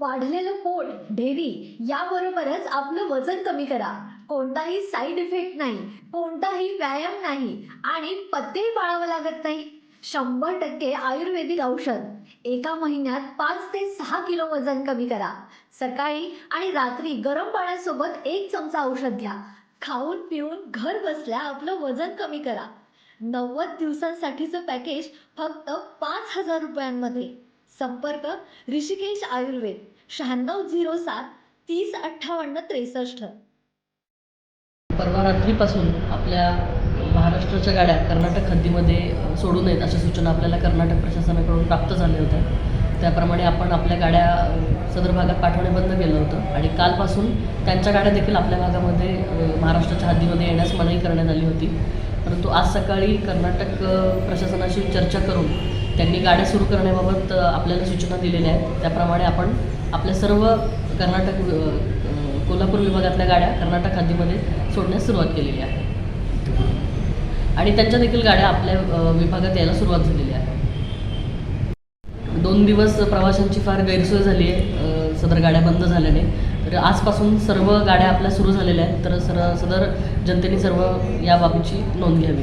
वाढलेलं पोट ढेरी याबरोबरच आपलं वजन कमी करा. कोणताही साईड इफेक्ट नाही कोणताही व्यायाम नाही आणि पत्तेही पाळावं लागत नाही. शंभर टक्के आयुर्वेदिक औषध. एका महिन्यात पाच ते सहा किलो वजन कमी करा. सकाळी आणि रात्री गरम पाण्यासोबत एक चमचा औषध घ्या. खाऊन पिऊन घर बसल्या आपलं वजन कमी करा. नव्वद दिवसांसाठीचं पॅकेज फक्त पाच हजार रुपयांमध्ये. संपर्क ऋषिकेश आयुर्वेद शहाण्णव झिरो सात तीस अठ्ठावन्न त्रेसष्ट. परवा रात्रीपासून आपल्या महाराष्ट्राच्या गाड्या कर्नाटक हद्दीमध्ये सोडू नयेत अशा सूचना आपल्याला कर्नाटक प्रशासनाकडून प्राप्त झाल्या होत्या. त्याप्रमाणे आपण आपल्या गाड्या सदर भागात पाठवणे बंद केलं होतं आणि कालपासून त्यांच्या गाड्या देखील आपल्या भागामध्ये महाराष्ट्राच्या हद्दीमध्ये येण्यास मनाई करण्यात आली होती. परंतु आज सकाळी कर्नाटक प्रशासनाशी चर्चा करून त्यांनी गाड्या सुरू करण्याबाबत आपल्याला सूचना दिलेल्या आहेत. त्याप्रमाणे आपण आपल्या सर्व कर्नाटक कोल्हापूर विभागातल्या गाड्या कर्नाटक हद्दीमध्ये सोडण्यास सुरुवात केलेली आहे. आणि त्यांच्या देखील गाड्या आपल्या विभागात यायला सुरुवात झालेली आहे. दोन दिवस प्रवाशांची फार गैरसोय झाली आहे सदर गाड्या बंद झाल्याने. तर आजपासून सर्व गाड्या आपल्या सुरू झालेल्या आहेत. तर सर सदर जनतेने सर्व या बाबीची नोंद घ्यावी.